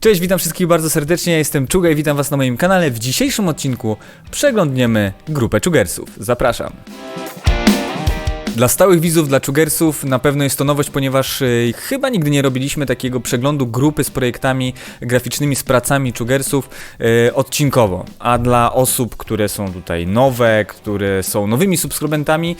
Cześć, witam wszystkich bardzo serdecznie, jestem Czuga i witam was na moim kanale. W dzisiejszym odcinku przeglądniemy grupę Czugersów. Zapraszam. Dla stałych widzów, dla Czugersów na pewno jest to nowość, ponieważ y, chyba nigdy nie robiliśmy takiego przeglądu grupy z projektami graficznymi, z pracami Czugersów y, odcinkowo. A dla osób, które są tutaj nowe, które są nowymi subskrybentami,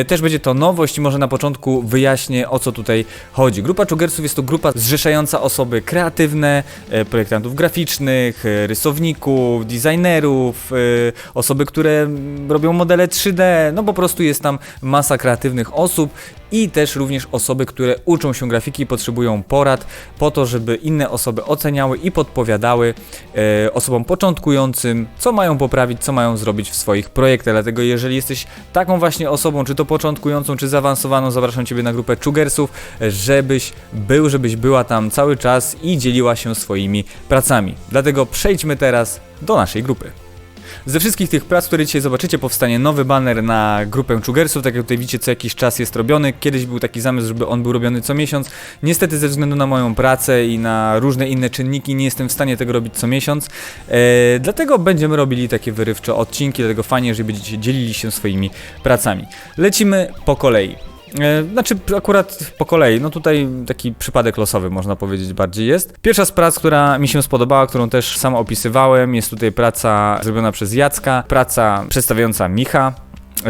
y, też będzie to nowość i może na początku wyjaśnię o co tutaj chodzi. Grupa Czugersów jest to grupa zrzeszająca osoby kreatywne, y, projektantów graficznych, y, rysowników, designerów, y, osoby, które mm, robią modele 3D, no po prostu jest tam masa kreatywnych osób i też również osoby, które uczą się grafiki potrzebują porad po to, żeby inne osoby oceniały i podpowiadały e, osobom początkującym, co mają poprawić, co mają zrobić w swoich projektach. Dlatego jeżeli jesteś taką właśnie osobą, czy to początkującą, czy zaawansowaną, zapraszam Ciebie na grupę Czugersów, żebyś był, żebyś była tam cały czas i dzieliła się swoimi pracami. Dlatego przejdźmy teraz do naszej grupy. Ze wszystkich tych prac, które dzisiaj zobaczycie, powstanie nowy banner na grupę Czugersów. Tak jak tutaj widzicie, co jakiś czas jest robiony. Kiedyś był taki zamysł, żeby on był robiony co miesiąc. Niestety, ze względu na moją pracę i na różne inne czynniki, nie jestem w stanie tego robić co miesiąc. E, dlatego będziemy robili takie wyrywcze odcinki. Dlatego fajnie, jeżeli będziecie dzielili się swoimi pracami. Lecimy po kolei. E, Znaczy, akurat po kolei, no tutaj taki przypadek losowy, można powiedzieć, bardziej jest. Pierwsza z prac, która mi się spodobała, którą też sam opisywałem, jest tutaj praca zrobiona przez Jacka, praca przedstawiająca Micha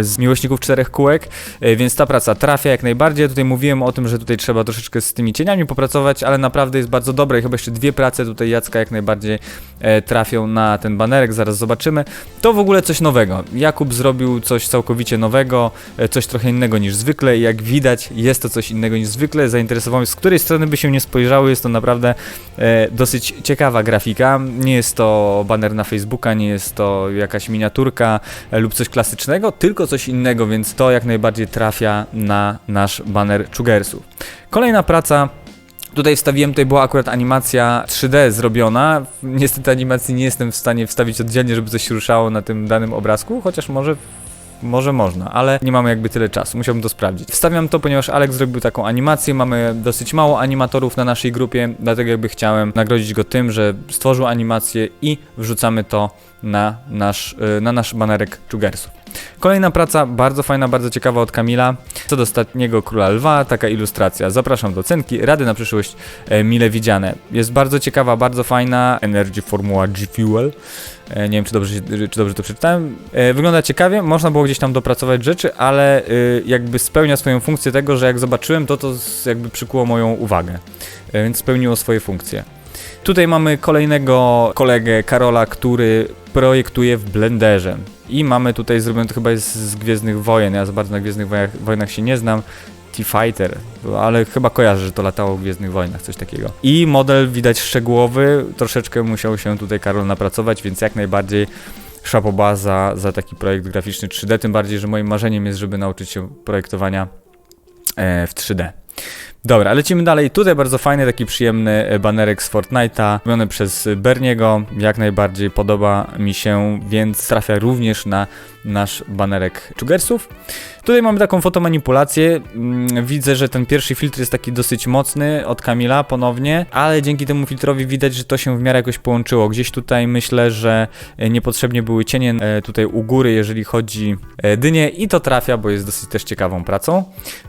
z Miłośników Czterech Kółek, e, więc ta praca trafia jak najbardziej. Tutaj mówiłem o tym, że tutaj trzeba troszeczkę z tymi cieniami popracować, ale naprawdę jest bardzo dobre i chyba jeszcze dwie prace tutaj Jacka jak najbardziej e, trafią na ten banerek, zaraz zobaczymy. To w ogóle coś nowego. Jakub zrobił coś całkowicie nowego, e, coś trochę innego niż zwykle jak widać jest to coś innego niż zwykle. Zainteresował mnie, z której strony by się nie spojrzało, jest to naprawdę dosyć ciekawa grafika. Nie jest to baner na Facebooka, nie jest to jakaś miniaturka lub coś klasycznego, tylko coś innego, więc to jak najbardziej trafia na nasz baner Czugersów. Kolejna praca Tutaj wstawiłem, tutaj była akurat animacja 3D zrobiona. Niestety animacji nie jestem w stanie wstawić oddzielnie, żeby coś się ruszało na tym danym obrazku, chociaż może może można, ale nie mamy jakby tyle czasu, musiałbym to sprawdzić. Wstawiam to, ponieważ Alex zrobił taką animację, mamy dosyć mało animatorów na naszej grupie, dlatego jakby chciałem nagrodzić go tym, że stworzył animację i wrzucamy to na nasz, y, na nasz banerek Czugersów. Kolejna praca, bardzo fajna, bardzo ciekawa od Kamila. Co do ostatniego Króla Lwa, taka ilustracja. Zapraszam do cenki, rady na przyszłość e, mile widziane. Jest bardzo ciekawa, bardzo fajna. Energy Formuła G Fuel. E, Nie wiem, czy dobrze, czy dobrze to przeczytałem. E, Wygląda ciekawie, można było gdzieś tam dopracować rzeczy, ale y, jakby spełnia swoją funkcję tego, że jak zobaczyłem to, to jakby przykuło moją uwagę. E, Więc spełniło swoje funkcje. Tutaj mamy kolejnego kolegę Karola, który projektuje w Blenderze. I mamy tutaj zrobione, to chyba jest z Gwiezdnych Wojen, ja za bardzo na Gwiezdnych Wojnach, wojnach się nie znam. T-Fighter, ale chyba kojarzę, że to latało w Gwiezdnych Wojnach, coś takiego. I model widać szczegółowy, troszeczkę musiał się tutaj Karol napracować, więc jak najbardziej szapoba za, za taki projekt graficzny 3D, tym bardziej, że moim marzeniem jest, żeby nauczyć się projektowania e, w 3D. Dobra, lecimy dalej. Tutaj bardzo fajny, taki przyjemny e, banerek z Fortnite'a, robiony przez Berniego. Jak najbardziej podoba mi się, więc trafia również na nasz banerek Czugersów. Tutaj mamy taką fotomanipulację. Mm, Widzę, że ten pierwszy filtr jest taki dosyć mocny od Kamila ponownie, ale dzięki temu filtrowi widać, że to się w miarę jakoś połączyło. Gdzieś tutaj myślę, że e, niepotrzebnie były cienie e, tutaj u góry, jeżeli chodzi e, dynie i to trafia, bo jest dosyć też ciekawą pracą.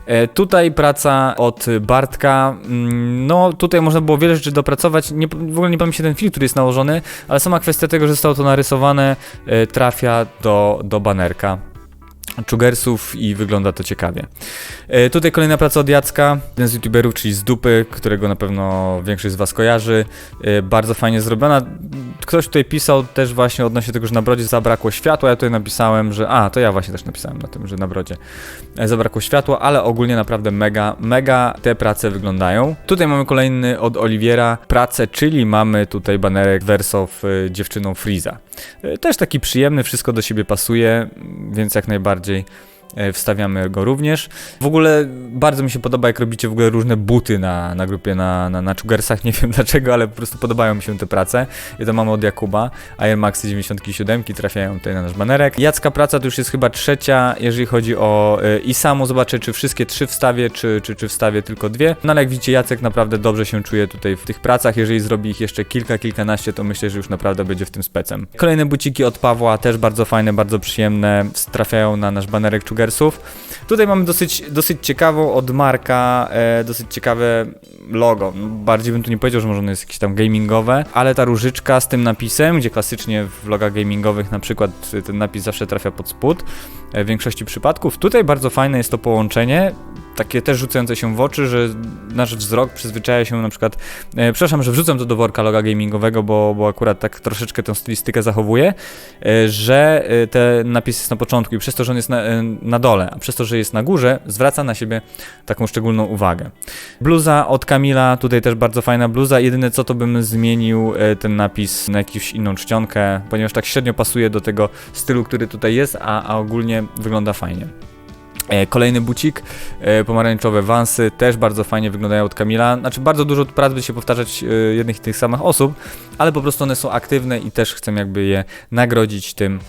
E, Tutaj praca od Bartka, mm, no tutaj można było wiele rzeczy dopracować, nie, w ogóle nie pamiętam się ten filtr, który jest nałożony, ale sama kwestia tego, że zostało to narysowane, e, trafia do, do banerka. Czugersów i wygląda to ciekawie. E, tutaj kolejna praca od Jacka, jeden z youtuberów, czyli z dupy, którego na pewno większość z was kojarzy. E, bardzo fajnie zrobiona. Ktoś tutaj pisał też właśnie odnośnie tego, że na brodzie zabrakło światła. Ja tutaj napisałem, że. A, to ja właśnie też napisałem na tym, że na brodzie e, zabrakło światła, ale ogólnie naprawdę mega, mega te prace wyglądają. Tutaj mamy kolejny od Oliwiera pracę, czyli mamy tutaj banerek Wersow y, dziewczyną Freeza. Y, Też taki przyjemny, wszystko do siebie pasuje, więc jak najbardziej e, wstawiamy go również. W ogóle bardzo mi się podoba, jak robicie w ogóle różne buty na, na grupie na, na, na Chugersach, nie wiem dlaczego, ale po prostu podobają mi się te prace. I to mamy od Jakuba, Air Maxy 97 trafiają tutaj na nasz banerek. Jacka praca to już jest chyba trzecia, jeżeli chodzi o e, i samo zobaczę, czy wszystkie trzy wstawię, czy, czy, czy wstawię tylko dwie. No ale jak widzicie, Jacek naprawdę dobrze się czuje tutaj w tych pracach. Jeżeli zrobi ich jeszcze kilka, kilkanaście, to myślę, że już naprawdę będzie w tym specem. Kolejne buciki od Pawła, też bardzo fajne, bardzo przyjemne, trafiają na nasz banerek Chugersów. Tutaj mamy dosyć, dosyć ciekawą od Marka, e, dosyć ciekawe logo. Bardziej bym tu nie powiedział, że może ono jest jakieś tam gamingowe, ale ta różyczka z tym napisem, gdzie klasycznie w logach gamingowych na przykład ten napis zawsze trafia pod spód, e, w większości przypadków. Tutaj bardzo fajne jest to połączenie, takie też rzucające się w oczy, że nasz wzrok przyzwyczaja się na przykład, e, przepraszam, że wrzucam to do worka loga gamingowego, bo, bo akurat tak troszeczkę tę stylistykę zachowuję, e, że e, ten napis jest na początku i przez to, że on jest na, e, na dole, a przez to, że jest na górze, zwraca na siebie taką szczególną uwagę. Bluza od Kamila, tutaj też bardzo fajna bluza, jedyne co to bym zmienił e, ten napis na jakąś inną czcionkę, ponieważ tak średnio pasuje do tego stylu, który tutaj jest, a, a ogólnie wygląda fajnie. E, Kolejny bucik, e, pomarańczowe wansy, też bardzo fajnie wyglądają od Kamila. Znaczy, bardzo dużo prac będzie się powtarzać e, jednych i tych samych osób, ale po prostu one są aktywne i też chcę jakby je nagrodzić tym,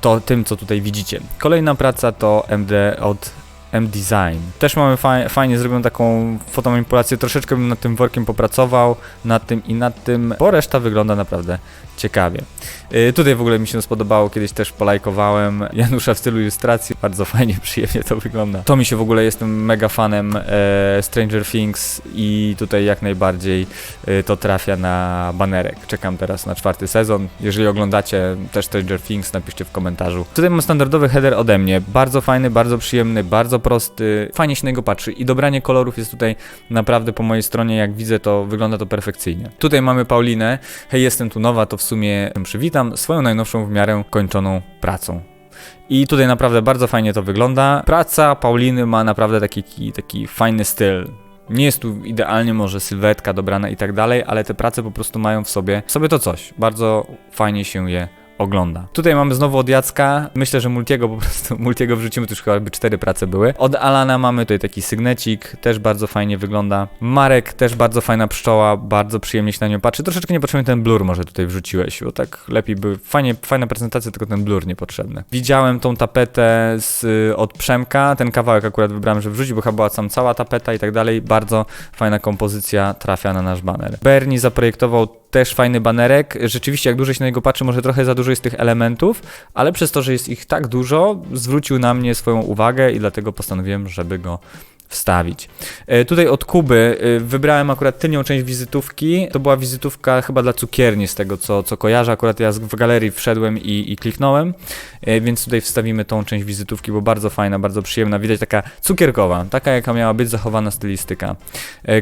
to, tym co tutaj widzicie. Kolejna praca to MD od M-Design. Też mamy faj, fajnie zrobioną taką fotomanipulację, troszeczkę bym nad tym workiem popracował, nad tym i nad tym, bo reszta wygląda naprawdę ciekawie. Yy, tutaj w ogóle mi się spodobało, kiedyś też polajkowałem Janusza w stylu ilustracji, bardzo fajnie, przyjemnie to wygląda. To mi się w ogóle, jestem mega fanem e, Stranger Things i tutaj jak najbardziej e, to trafia na banerek. Czekam teraz na czwarty sezon. Jeżeli oglądacie też Stranger Things, napiszcie w komentarzu. Tutaj mam standardowy header ode mnie, bardzo fajny, bardzo przyjemny, bardzo prosty, fajnie się na niego patrzy i dobranie kolorów jest tutaj naprawdę po mojej stronie, jak widzę to wygląda to perfekcyjnie. Tutaj mamy Paulinę, hej jestem tu nowa, to w sumie przywitam swoją najnowszą w miarę kończoną pracą. I tutaj naprawdę bardzo fajnie to wygląda. Praca Pauliny ma naprawdę taki, taki fajny styl. Nie jest tu idealnie może sylwetka dobrana i tak dalej, ale te prace po prostu mają w sobie, w sobie to coś. Bardzo fajnie się je ogląda. Tutaj mamy znowu od Jacka, myślę, że Multiego po prostu, Multiego wrzucimy, to już chyba by cztery prace były. Od Alana mamy tutaj taki sygnecik, też bardzo fajnie wygląda. Marek, też bardzo fajna pszczoła, bardzo przyjemnie się na nią patrzy. Troszeczkę niepotrzebny ten blur może tutaj wrzuciłeś, bo tak lepiej by, fajnie, fajna prezentacja, tylko ten blur niepotrzebny. Widziałem tą tapetę z, od Przemka, ten kawałek akurat wybrałem, że wrzucić, bo chyba była tam cała tapeta i tak dalej. Bardzo fajna kompozycja trafia na nasz baner. Bernie zaprojektował też fajny banerek. Rzeczywiście, jak dłużej się na niego patrzy, może trochę za dużo jest tych elementów, ale przez to, że jest ich tak dużo, zwrócił na mnie swoją uwagę i dlatego postanowiłem, żeby go wstawić. E, tutaj od Kuby e, wybrałem akurat tylnią część wizytówki. To była wizytówka chyba dla cukierni, z tego co, co kojarzę. Akurat ja w galerii wszedłem i, i kliknąłem, e, więc tutaj wstawimy tą część wizytówki, bo bardzo fajna, bardzo przyjemna. Widać taka cukierkowa, taka jaka miała być zachowana stylistyka.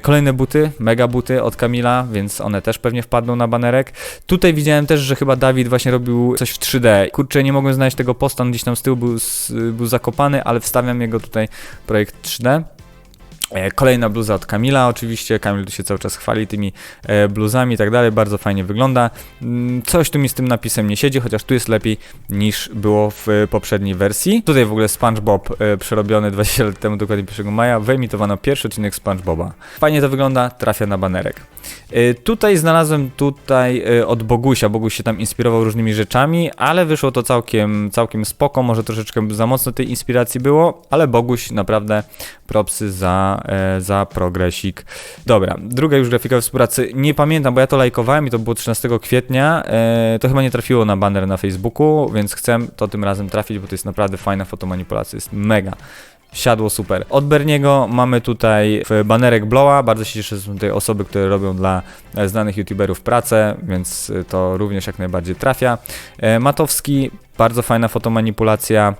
Kolejne buty, mega buty od Kamila, więc one też pewnie wpadną na banerek. Tutaj widziałem też, że chyba Dawid właśnie robił coś w 3D. Kurczę, nie mogłem znaleźć tego posta, on gdzieś tam z tyłu był, był zakopany, ale wstawiam jego tutaj projekt 3D. E, Kolejna bluza od Kamila, oczywiście. Kamil tu się cały czas chwali tymi e, bluzami i tak dalej. Bardzo fajnie wygląda. Mm, Coś tu mi z tym napisem nie siedzi, chociaż tu jest lepiej niż było w e, poprzedniej wersji. Tutaj w ogóle SpongeBob przerobiony 20 lat temu, dokładnie 1 maja, wyemitowano pierwszy odcinek SpongeBoba. Fajnie to wygląda, trafia na banerek. E, Tutaj znalazłem tutaj e, od Bogusia. Boguś się tam inspirował różnymi rzeczami, ale wyszło to całkiem, całkiem spoko. Może troszeczkę za mocno tej inspiracji było, ale Boguś naprawdę propsy za, e, za progresik. Dobra, druga już grafika współpracy. Nie pamiętam, bo ja to lajkowałem i to było 13 kwietnia. To chyba nie trafiło na banner na Facebooku, więc chcę to tym razem trafić, bo to jest naprawdę fajna fotomanipulacja. Jest mega. Siadło super. Od Berniego mamy tutaj w banerek Blowa. Bardzo się cieszę, że są tutaj osoby, które robią dla e, znanych youtuberów pracę, więc e, to również jak najbardziej trafia. E, Matowski, bardzo fajna fotomanipulacja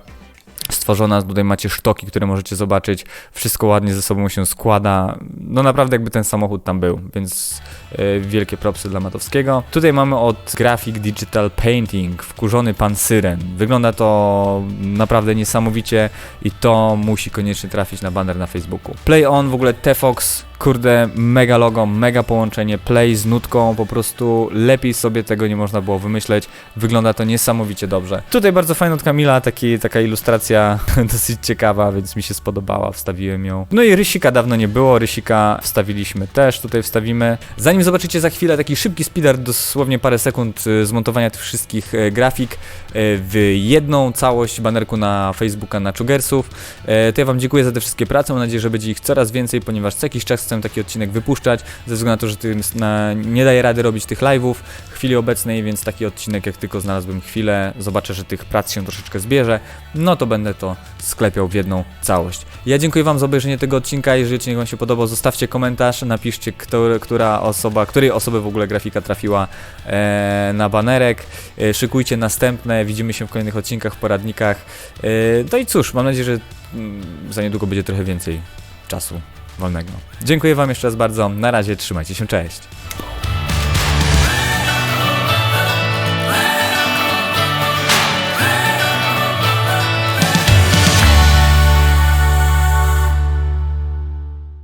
stworzona, tutaj macie sztoki, które możecie zobaczyć, wszystko ładnie ze sobą się składa, no naprawdę jakby ten samochód tam był, więc e, wielkie propsy dla Matowskiego. Tutaj mamy od Graphic Digital Painting, wkurzony pan Syren. Wygląda to naprawdę niesamowicie i to musi koniecznie trafić na banner na Facebooku. Play On, w ogóle T-Fox, kurde, mega logo, mega połączenie, play z nutką, po prostu lepiej sobie tego nie można było wymyśleć. Wygląda to niesamowicie dobrze. Tutaj bardzo fajna od Kamila, taki, taka ilustracja dosyć ciekawa, więc mi się spodobała, wstawiłem ją. No i Rysika dawno nie było, Rysika wstawiliśmy też, tutaj wstawimy. Zanim zobaczycie za chwilę taki szybki speeder, dosłownie parę sekund y, zmontowania tych wszystkich e, grafik e, w jedną całość banerku na Facebooka na Chugersów, e, to ja wam dziękuję za te wszystkie prace, mam nadzieję, że będzie ich coraz więcej, ponieważ co jakiś czas chcę taki odcinek wypuszczać, ze względu na to, że na, nie daję rady robić tych live'ów w chwili obecnej, więc taki odcinek, jak tylko znalazłem chwilę, zobaczę, że tych prac się troszeczkę zbierze, no to będę to sklepiał w jedną całość. Ja dziękuję Wam za obejrzenie tego odcinka. Jeżeli odcinek Wam się podobał, zostawcie komentarz, napiszcie, która osoba, której osoby w ogóle grafika trafiła e, na banerek. E, szykujcie następne, widzimy się w kolejnych odcinkach, w poradnikach. E, no i cóż, mam nadzieję, że mm, za niedługo będzie trochę więcej czasu wolnego. Dziękuję Wam jeszcze raz bardzo. Na razie, trzymajcie się, cześć.